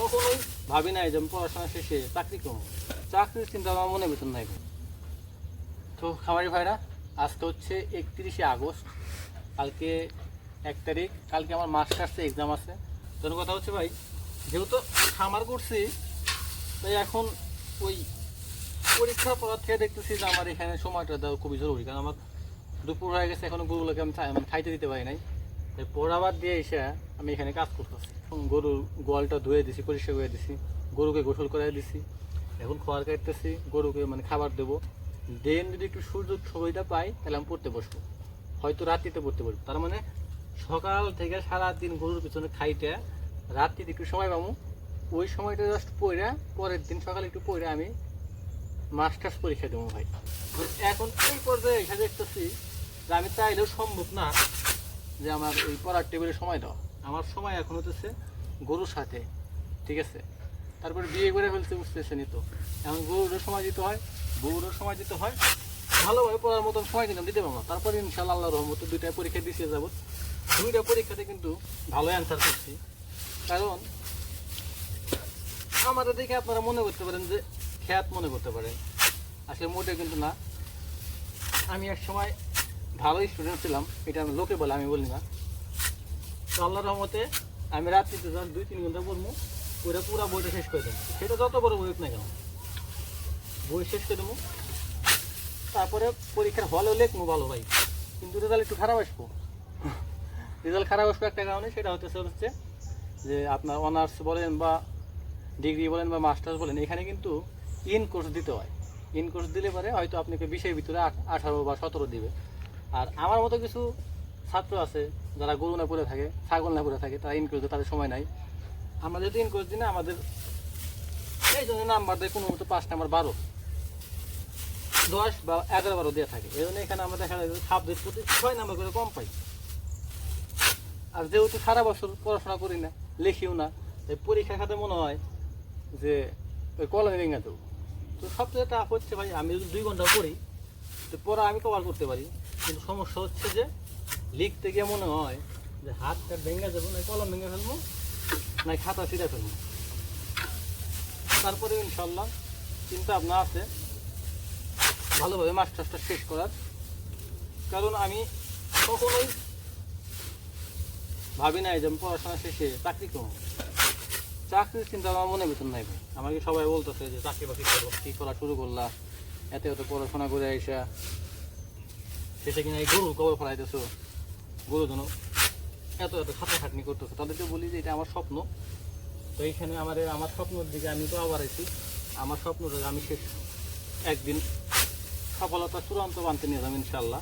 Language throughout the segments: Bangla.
কখনোই ভাবি নাই যে আমি পড়াশোনা শেষে চাকরি করব। চাকরির চিন্তা আমার মনে বেতন নাই। তো খামারি ভাইরা, আজকে হচ্ছে একত্রিশে আগস্ট। কালকে এক তারিখ, কালকে আমার মাস্টার্সে এক্সাম আছে। তোর কথা হচ্ছে ভাই, যেহেতু খামার করছি, তাই এখন ওই পরীক্ষার পর থেকে দেখতেছি যে আমার এখানে সময়টা দেওয়া খুবই জরুরি। কারণ আমার দুপুর হয়ে গেছে, এখনও গরুগুলোকে আমি মানে খাইতে দিতে পারি নাই। তাই পড়াবার দিয়ে এসে আমি এখানে কাজ করতেছি। গরুর গোয়ালটা ধুয়ে দিছি, পরিষ্কার করে দিছি, গরুকে গোসল করে দিছি। এখন খোয়ার কাটতেছি, গরুকে মানে খাবার দেবো। দেন যদি একটু সুযোগ সময়টা পাই, তাহলে আমি পড়তে বসবো। হয়তো রাত্রিতে পড়তে পারব তার মানে সকাল থেকে সারা দিন গরুর পিছনে খাইতে রাত্রিতে একটু সময় পাবো। ওই সময়টা জাস্ট পড়ে পরের দিন সকালে একটু পড়ে আমি মাস্টার্স পরীক্ষা দেবো ভাই। এখন এই পর্যায়ে এসে দেখতেছি যে আমি চাইলেও সম্ভব না যে আমার ওই পড়ার টেবিলে সময় দাও। আমার সময় এখন হতেছে গরুর সাথে, ঠিক আছে? তারপরে বিয়ে করে ফেলতে বুঝতেছেনি তো। এখন গরুরও সময় দিতে হয়, বউরও সময় দিতে হয়। ভালোভাবে পড়ার মতন সময় কিন্তু দিতে পারব তারপরে ইনশাল্লাহ আল্লাহ রহমত দুইটা পরীক্ষা দিতে যাব দুইটা পরীক্ষাতে কিন্তু ভালো অ্যান্সার করছি। কারণ আমাদের দেখে আপনারা মনে করতে পারেন যে খ্যাত মনে করতে পারেন। আসলে মোটে কিন্তু না। আমি এক সময় ভালো স্টুডেন্ট ছিলাম, এটা আমি লোকে বলে, আমি বলি না। আল্লাহ রহমতে আমি রাত্রিতে যখন দুই তিন ঘণ্টা পড়ব পুরো পুরো বইটা শেষ করে দেবো। সেটা যত বড় বই না কেন, বই শেষ করে দেবো। তারপরে পরীক্ষার হলেও লেখবো ভালো ভাই, কিন্তু রেজাল্ট একটু খারাপ আসব। রেজাল্ট খারাপ আসব একটা কারণে, সেটা হতেছে হচ্ছে যে আপনার অনার্স বলেন বা ডিগ্রি বলেন বা মাস্টার্স বলেন, এখানে কিন্তু ইন কোর্স দিতে হয়। ইন কোর্স দিলে পরে হয়তো আপনাকে বিশের ভিতরে আঠারো বা সতেরো দিবে। আর আমার মতো কিছু ছাত্র আছে যারা গরু না পড়ে থাকে, ছাগল না পড়ে থাকে, তারা ইন কোর্স তাদের সময় নাই। আমরা যেহেতু ইন কোর্স দিই না, আমাদের এই জন্য নাম্বার দেয় কোনো মতো পাঁচ নাম্বার বারো। দশ বা এগারো বারো দেওয়া থাকে। এই জন্য এখানে আমরা দেখা যায় সাবজেক্ট প্রতি ছয় নাম্বার করে কম পাই। আর যেহেতু সারা বছর পড়াশোনা করি না, লিখিও না, তাই পরীক্ষা খাতে মনে হয় যে ওই কলমে ভেঙে দেবো। তো সবচেয়ে টাফ হচ্ছে ভাই, আমি যদি দুই ঘণ্টা পড়ি তো আমি কভার করতে পারি। কিন্তু সমস্যা হচ্ছে যে, লিখতে গিয়ে মনে হয় যে হাতটা ভেঙে যাব, না কলম ভেঙে ফেলব, না খাতা ছিঁড়ে ফেলব। তারপরে ইনশাল্লাহ চিন্তা ভাবনা আছে ভালোভাবে মাস্টার্সটা শেষ করার। কারণ আমি কখনোই ভাবি নাই যে আমি পড়াশোনা শেষে চাকরি করব। চাকরির চিন্তা আমার মনে বেতন নাই ভাই। আমাকে সবাই বলতেছে যে চাকরি বাকরি করব কী করা শুরু করলা? এত এত পড়াশোনা করে আইসা। শেষে কিনা এই গরু কবর ফেলাইতেছো গরু যেন এত এত খাতা খাটনি করতেছো তাদেরকে বলি যে এটা আমার স্বপ্ন। তো এইখানে আমার আমার স্বপ্নের দিকে আমি তো আবার আছি আমার স্বপ্নটা আমি শেষ। একদিন সফলতা চূড়ান্ত বানতে নিয়ে যাব ইনশাল্লাহ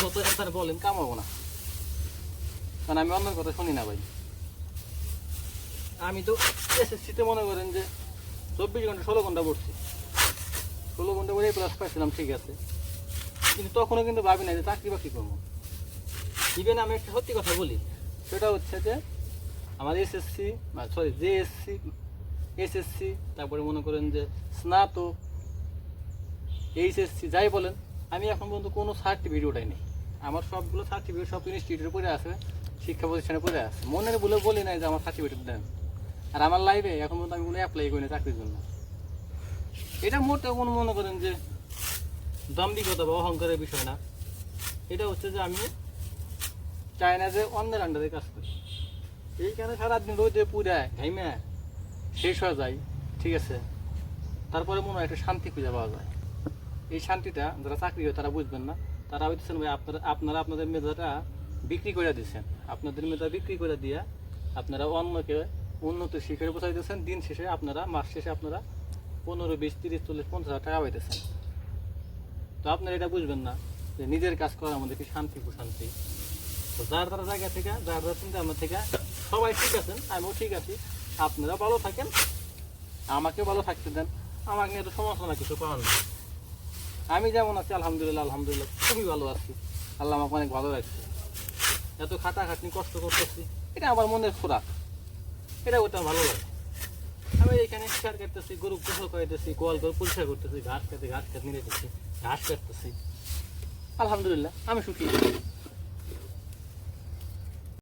যত একবার বলেন কামাবো না। কারণ আমি অন্যের কথা শুনি না ভাই। আমি তো এসএসসিতে মনে করেন যে চব্বিশ ঘণ্টা ষোলো ঘণ্টা পড়ছি। ষোলো ঘণ্টা পরে প্লাস পাইছিলাম, ঠিক আছে। কিন্তু তখনও কিন্তু ভাবি না যে চাকরি বাকরি করব। ইভেন আমি একটা সত্যি কথা বলি, সেটা হচ্ছে যে আমার এসএসসি বা সরি জেএসসি এসএসসি তারপরে মনে করেন যে স্নাতক এইচএসসি যাই বলেন, আমি এখন পর্যন্ত কোনো সার্টিফিকেট ওটাই নেই। আমার সবগুলো সার্টিফিকেট সব ইনস্টিটিউটে পড়ে আছে, শিক্ষা প্রতিষ্ঠানে পড়ে আছে। মনের বলে বলি নাই যে আমার সার্টিফিকেট দেন। আর আমার লাইফে এখন পর্যন্ত আমি কোনো অ্যাপ্লাই করি না চাকরির জন্য। এটা মোটেও কোনো মনে করেন যে দাম্ভিকতা বা অহংকারের বিষয় না। এটা হচ্ছে যে আমি চাই না যে অন্যের আন্ডারে কাজ করি। এইখানে সারাদিন রোদে পুরায় ঘাইমে শেষ হয়ে যায়, ঠিক আছে? তারপরে মনে হয় একটা শান্তি খুঁজে পাওয়া যায়। এই শান্তিটা যারা চাকরি হয় তারা বুঝবেন না। তারা হইতেছেন ভাই, আপনারা আপনারা আপনাদের মেধাটা বিক্রি করে দিচ্ছেন আপনাদের মেধা বিক্রি করে দিয়া আপনারা অন্যকে উন্নত শিখে বোঝাইতেছেন দিন শেষে আপনারা, মাস শেষে আপনারা পনেরো, বিশ, তিরিশ, চল্লিশ, পঞ্চাশ হাজার টাকা পাইতেছেন। তো আপনারা এটা বুঝবেন না যে নিজের কাজ করা আমাদের কি শান্তি, প্রশান্তি? তো যার যার জায়গা থেকে, যার যার চিন্তা আমার থেকে সবাই ঠিক আছেন, আমিও ঠিক আছি আপনারা ভালো থাকেন আমাকে ভালো থাকতে দেন, আমাকে নিয়ে তো সমস্যা না কিছু পাওয়ার নেই। আমি যেমন আছি, আলহামদুলিল্লাহ আলহামদুলিল্লাহ, খুবই ভালো আছি। আল্লাহ আমাকে অনেক ভালো রাখছে। এত খাটাখাটনি কষ্ট করতেছি, এটা আমার মনের খোরাক। এটা ওটা ভালো লাগে। আমি শিকার গরু পরিষ্কার নিয়ে ঘাস কাটতেছি। আলহামদুলিল্লাহ আমি সুখী।